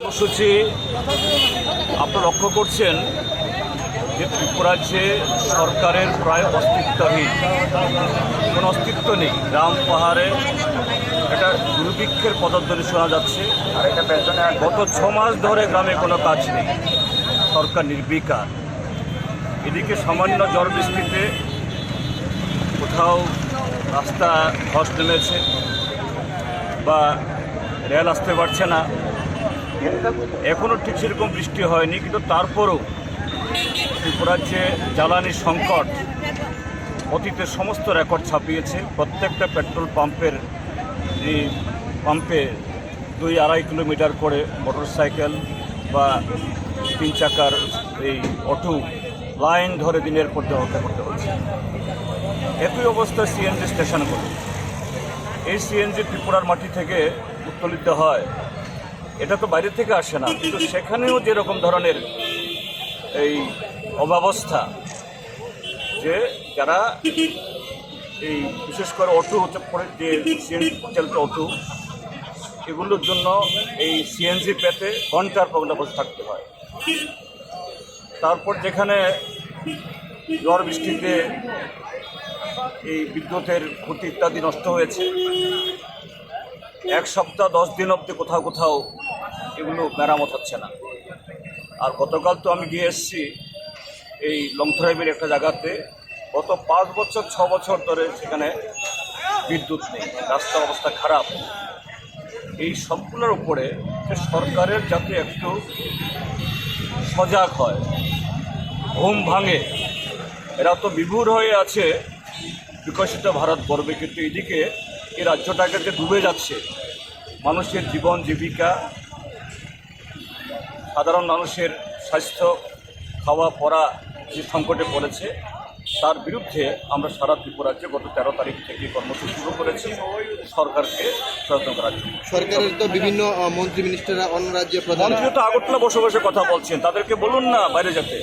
কর্মসূচি আপনারা লক্ষ্য করছেন যে ত্রিপুরাজ্যে সরকারের প্রায় অস্তিত্বহীন, কোনো অস্তিত্ব নেই। গ্রাম পাহাড়ে একটা দুর্ভিক্ষের পদধ্বনি শোনা যাচ্ছে। গত ছ মাস ধরে গ্রামে কোনো কাজ নেই। সরকার নির্বিকার। এদিকে সামান্য ঝড় বৃষ্টিতে কোথাও রাস্তা ধস নেমেছে বা রেল আসতে পারছে না। এখনও ঠিক সেরকম বৃষ্টি হয়নি, কিন্তু তারপরও ত্রিপুরাজ্যে জ্বালানি সংকট অতীতের সমস্ত রেকর্ড ছাপিয়েছে। প্রত্যেকটা পেট্রোল পাম্পের যে পাম্পে দুই আড়াই কিলোমিটার করে মোটরসাইকেল বা তিন চাকার এই অটো লাইন ধরে দিনের পর হত্যা করতে হচ্ছে। একই অবস্থা সিএনজি স্টেশনগুলো এই সিএনজি ত্রিপুরার মাটি থেকে উত্তোলিত হয় এটা তো বাইরে থেকে আসে না। কিন্তু সেখানেও যেরকম ধরনের এই অব্যবস্থা যে যারা এই বিশেষ করে অটো করে যে সিএনজি চালিত অটো, এগুলোর জন্য এই সিএনজি পেতে ঘণ্টার পর ঘণ্টা বসে থাকতে হয়। তারপর যেখানে ঝড় বৃষ্টিতে এই বিদ্যুতের খুঁটি ইত্যাদি নষ্ট হয়েছে, এক সপ্তাহ, দশ দিন অবধি কোথাও কোথাও এগুলো মেরামত হচ্ছে না। আর গতকাল তো আমি গিয়ে এসেছি এই লংথরাইবের একটা জায়গাতে। গত পাঁচ বছর, ছ বছর ধরে সেখানে বিদ্যুৎ নেই, রাস্তার অবস্থা খারাপ। এই সবগুলোর উপরে সরকারের যাতে একটু সজাগ হয়, ঘুম ভাঙে, এরা তো বিভুর হয়ে আছে, বিকশিত ভারত গর্বে কিন্তু এদিকে এই রাজ্যটাকে ডুবে যাচ্ছে, মানুষের জীবন জীবিকা সাধারণ মানুষের স্বাস্থ্য খাওয়া পড়া যে সংকটে পড়েছে তার বিরুদ্ধে আমরা সারা ত্রিপুরাজ্যে গত তেরো তারিখ থেকে কর্মসূচি শুরু করেছি। সরকারকে সচেতন করার জন্য। সরকারের তো বিভিন্ন মন্ত্রী মিনিস্টাররা অন্য রাজ্যে প্রধান মন্ত্রী তো আগরতলা বসে বসে কথা বলছেন। তাদেরকে বলুন না বাইরে যেতে।